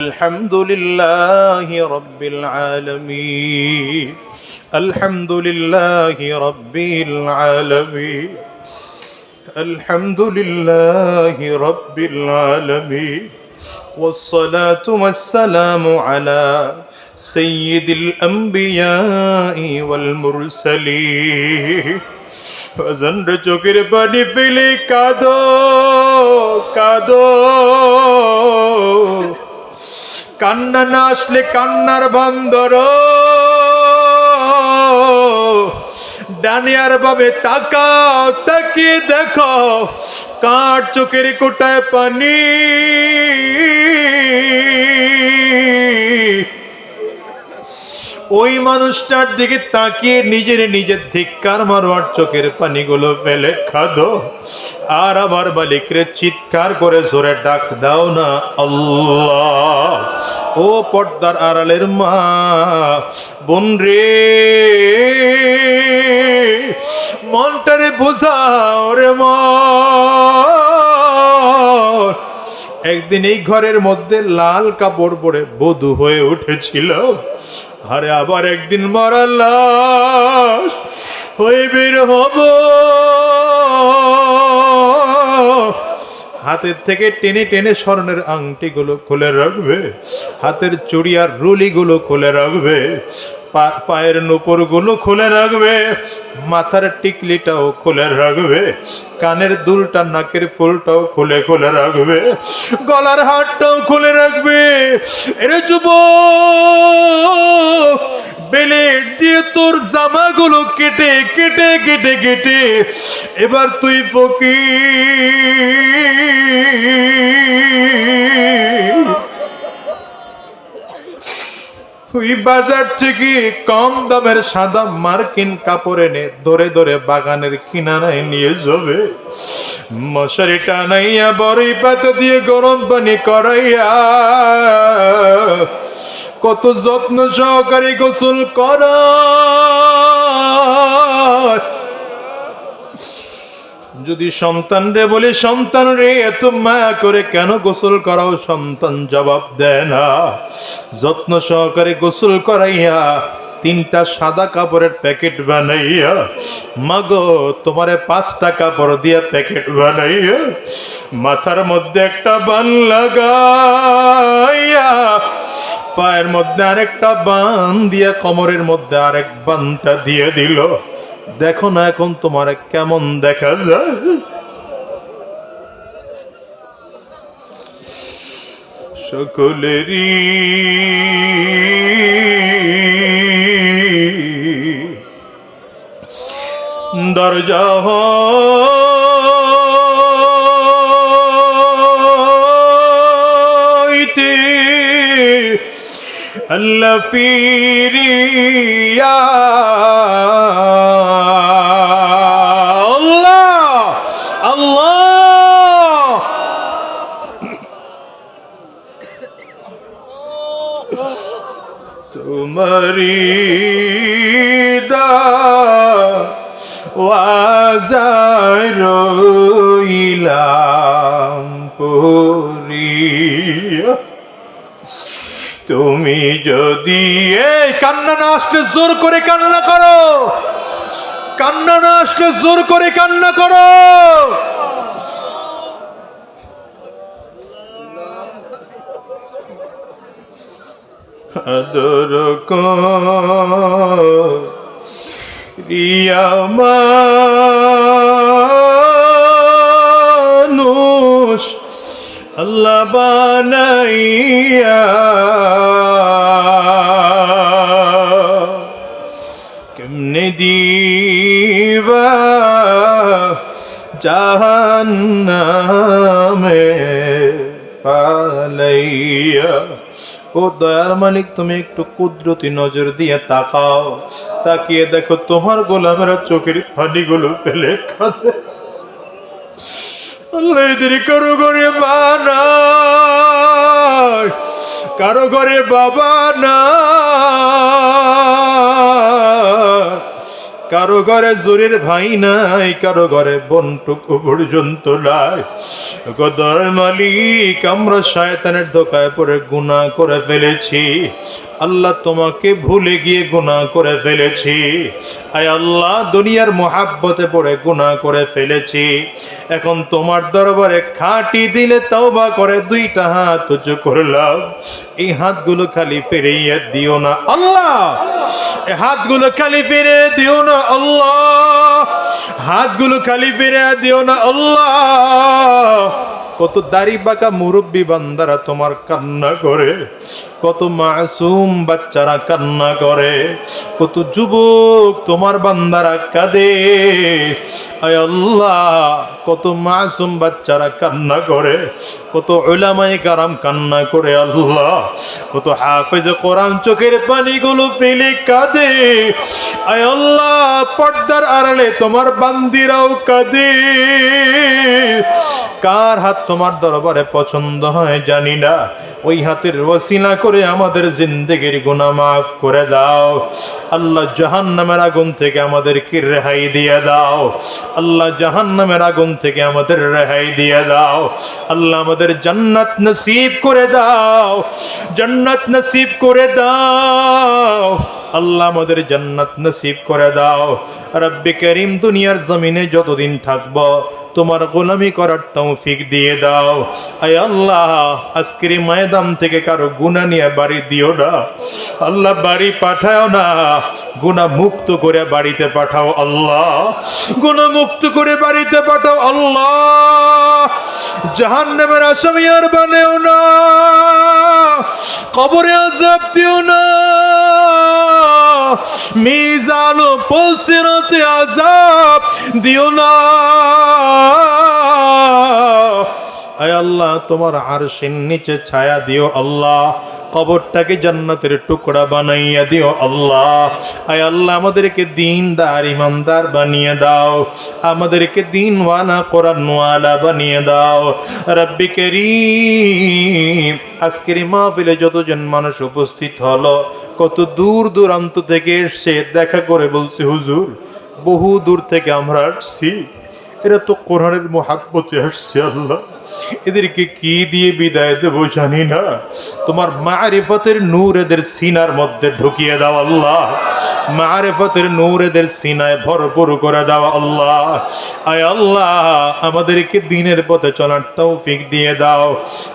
الحمد لله رب العالمين الحمد لله رب العالمين الحمد لله رب العالمين والصلاة والسلام على سيد الأنبياء والمرسلين প্রচন্ড চোখের পানি ফেলে কাঁদো কাঁদো কান্না না আসলে কান্নার বন্দর। ডানিয়ার বাবে তাকাও তাকিয়ে দেখো কার চোখের কোটায় পানি। ওই মানুষটার দিকে তাকিয়ে নিজের নিজের ধিক্কার মারোয়ার চোখের পানিগুলো ফেলে খাদো। আর আমার মালিকরে চিৎকার করে জোরে ডাক দাও না, আল্লাহ। ও পর্দার আড়ালের মা, বোন রে। মনটারে বোঝাও রে মা একদিন এই ঘরের মধ্যে লাল কাপড় পরে বধূ হয়ে উঠেছিল। আরে আবার একদিন মরা লাশ হয়ে বের হব। হাতের থেকে টেনে টেনে স্বর্ণের আংটিগুলো খুলে রাখবে, হাতের চুড়িয়ার রুলিগুলো খুলে রাখবে। পায়ের নুপুরগুলো খুলে রাখবে, মাথার টিকলিটাও খুলে রাখবে, কানের দুলটা, নাকের ফুলটাও খুলে খুলে রাখবে, গলার হারটাও খুলে রাখবে। এরে যুব বেলেট দিয়ে তোর জামাগুলো কেটে কেটে কেটে কেটে, এবার তুই ফকির। ওই বাজার থেকে কম দামের সাদা মার্কিন কাপড় এনে ধরে ধরে বাগানের কিনারায় নিয়ে যাবে। মশারি টানাইয়া বড়ই পাতা দিয়ে গরম পানি করাইয়া কত যত্ন সহকারে গোসল করা যদি সন্তান রে বলে, সন্তান রে এত মায়া করে কেন গোসল করাও সন্তান জবাব দেয় না। যত্ন সহকারে গোসল করাইয়া তিনটা সাদা কাপড়ের প্যাকেট বানাইয়া, মাগো, তোমারে পাঁচটা কাপড় দিয়া প্যাকেট বানাইয়া, মাথার মধ্যে একটা বান লাগাইয়া, পায়ের মধ্যে আরেকটা বান দিয়া, কোমরের মধ্যে আরেক বানটা দিয়ে দিল। দেখো না এখন তোমার কেমন দেখা যায়। সকলেরই দরজা হইতে আল্লাহ ফিরিয়া আল্লাহ আল্লাহ রইলাম পড়িয়া তুমি যদি এই কান্না না আসলে জোর করে কান্না করো, কান্না না আসলে জোর করে কান্না করো। আদর রিয়া মানুষ আল্লাহ বানাইয়া। কেমনে দিবা জাহান্নামে পালাইয়া ও দয়ার মালিক, তুমি একটু কুদরতি নজর দিয়ে তাকাও। তাকিয়ে দেখো তোমার গোলামেরা চোখের ফানিগুলো ফেলে খাবে কারও ঘরে মা কারও ঘরে বাবা না কারও ঘরে জোরের ভাই নাই কারও ঘরে বনটুকু পর্যন্ত নাই। গদর মালিক, আমরা শয়তানের ধোকায় পরে গুণা করে ফেলেছি। আল্লাহ তোমাকে ভুলে গিয়ে গুনাহ করে ফেলেছি। আয় আল্লাহ, দুনিয়ার মহাব্বতে পড়ে গুনাহ করে ফেলেছি। এখন তোমার দরবারে খাটি দিলে তওবা করে, দুইটা হাত উঁচু করলাম। এই হাতগুলো খালি ফিরিয়ে দিও না আল্লাহ। হাতগুলো খালি ফিরে দিও না আল্লাহ। হাতগুলো খালি ফিরে দিও না আল্লাহ। কত দাড়ি বাঁকা মুরব্বী বান্দারা তোমার কান্না করে, কত মাসুম বাচ্চারা কান্না করে, কত যুবক তোমার বান্দারা কাঁদে। আয় আল্লাহ কত মাসুম বাচ্চারা কান্না করে, কত ওলামাই কারাম কান্না করে, আল্লাহ, কত হাফেজ কোরআন চোখের পানিগুলো ফেলে কাঁদে। আয় আল্লাহ, পর্দার আড়ালে তোমার বান্দিরাও কাঁদে। কার হাত তোমার দরবারে পছন্দ হয় জানি না। ওই হাতের ওসিলা করে আমাদের জিন্দগির গুণা মাফ করে দাও। আল্লাহ জাহান নামের আগুন থেকে আমাদেরকে রেহাই দিয়ে দাও। আল্লাহ জাহান নামের আগুন থেকে আমাদের রেহাই দিয়ে দাও। আল্লাহ আমাদের জান্নাত নসিব করে দাও। জান্নাত নসিব করে দাও। আল্লাহ আমাদের জান্নাত নসিব করে দাও। রব্বি করিম দুনিয়ার জমিনে যতদিন থাকব তোমার গোলামি করার তৌফিক দিয়ে দাও। আয় আল্লাহ, আজকের ময়দান থেকে কারও গুণা নিয়ে বাড়ি দিও না। আল্লাহ, বাড়ি পাঠাও না। গুণা মুক্ত করে বাড়িতে পাঠাও আল্লাহ। গুণা মুক্ত করে বাড়িতে পাঠাও আল্লাহ। জাহান নামের আসামি আর বানেও না। কবরে আজাব দিও না। মিজানো পলসিরাতে আজাব দিও না। আয় আল্লাহ, তোমার আরশের নিচে ছায়া দিও আল্লাহ, কবরটাকে জান্নাতের টুকরা বানাইয়া দিও আল্লাহ। আয় আল্লাহ, আমাদেরকে দিনদার, ইমানদার বানিয়ে দাও। আমাদেরকে দিনওয়ালা, কোরআনওয়ালা বানিয়ে দাও। রব্বি করিম, আজকের মাহফিলে যতজন মানুষ উপস্থিত হলো, কত দূর দূরান্ত থেকে এসছে, দেখা করে বলছে, হুজুর, বহু দূর থেকে আমরা আসছি। এরা তো কোরআনের মহাব্বতে আসছে আল্লাহ এদেরকে কি দিয়ে বিদায় দেব জানি না। তোমার মারিফতের নূর এদের সিনার মধ্যে ঢুকিয়ে দাও আল্লাহ। মারেফতের নূর এদের সিনায় ভরপুর করে দাও আল্লাহ। আয় আল্লাহ, আমাদেরকে দিনের পথে চলার তৌফিক দিয়ে দাও।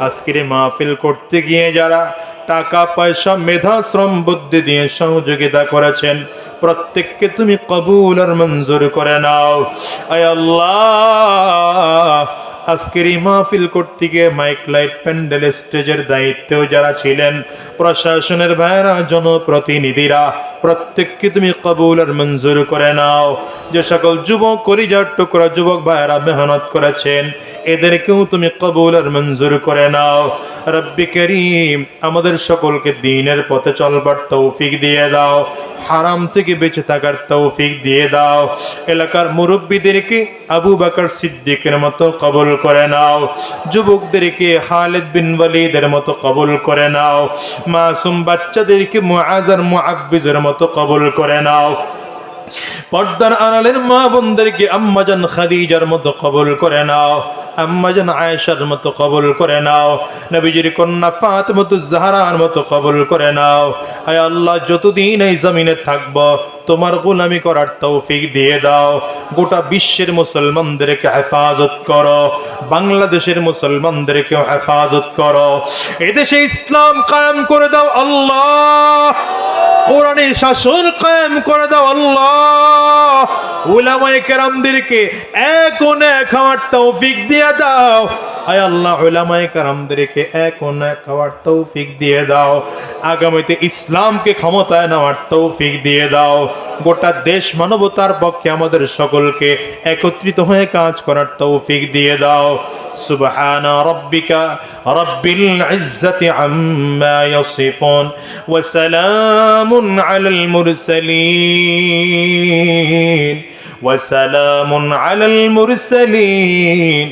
আজকের মাহফিল করতে গিয়ে যারা টাকা, পয়সা, মেধা, শ্রম, বুদ্ধি দিয়ে সহযোগিতা করেছেন। প্রত্যেককে তুমি কবুল আর মঞ্জুর করে নাও। আয় আল্লাহ! আজকের এই মাহফিল করতে গিয়ে মাইক, লাইট, প্যান্ডেল, স্টেজের দায়িত্বেও যারা ছিলেন, প্রশাসনের ভাইরা জনপ্রতিনিধিরা প্রত্যেককে তুমি কবুল আর মঞ্জুর করে নাও। যে সকল যুবক করিজার টুকরা যুবক ভাইরা মেহনত করেছেন, এদেরকেও তুমি কবুল আর মঞ্জুর করে নাও। রব্বি করিম, আমাদের সকলকে দিনের পথে চলবার তৌফিক দিয়ে দাও। হারাম থেকে বেঁচে থাকার তৌফিক দিয়ে দাও। এলাকার মুরব্বীদেরকে আবু বাকর সিদ্দিকের মতো কবুল করে নাও। যুবকদেরকে খালেদ বিন ওয়ালিদের মতো কবুল করে নাও। মাসুম বাচ্চাদেরকে মুআজার মুআফিজের মতো কবুল করে নাও। পর্দার আড়ালের মা বোনদেরকে আম্মাজান খাদিজার মতো কবুল করে নাও। আম্মাজান আয়েশার মতো কবুল করে নাও। নবীজির কন্যা ফাতেমাতু জাহরার মতো কবুল করে নাও। আয় আল্লাহ, যতদিন এই জমিনে থাকব, তোমার গোলামি করার তৌফিক দিয়ে দাও। গোটা বিশ্বের মুসলমানদেরকে হেফাজত করো। বাংলাদেশের মুসলমানদেরকে হেফাজত করো। এদেশে ইসলাম কায়েম করে দাও আল্লাহ। কোরআনের শাসন কায়েম করে দাও আল্লাহ। উলামায়ে কেরামদেরকে এক ও এক হওয়ার তৌফিক দিয়ে দাও। আয় আল্লাহ উলামায়ে কেরামদেরকে এক ও এক হওয়ার তৌফিক দিয়ে দাও আগামীতে ইসলামকে ক্ষমতায় নেওয়ার তৌফিক দিয়ে দাও গোটা দেশ মানবতার পক্ষে আমাদের সকলকে একত্রিত হয়ে কাজ করার তৌফিক দিয়ে দাও سبحان ربك رب العزة عما يصفون وسلام على المرسلين وسلام على المرسلين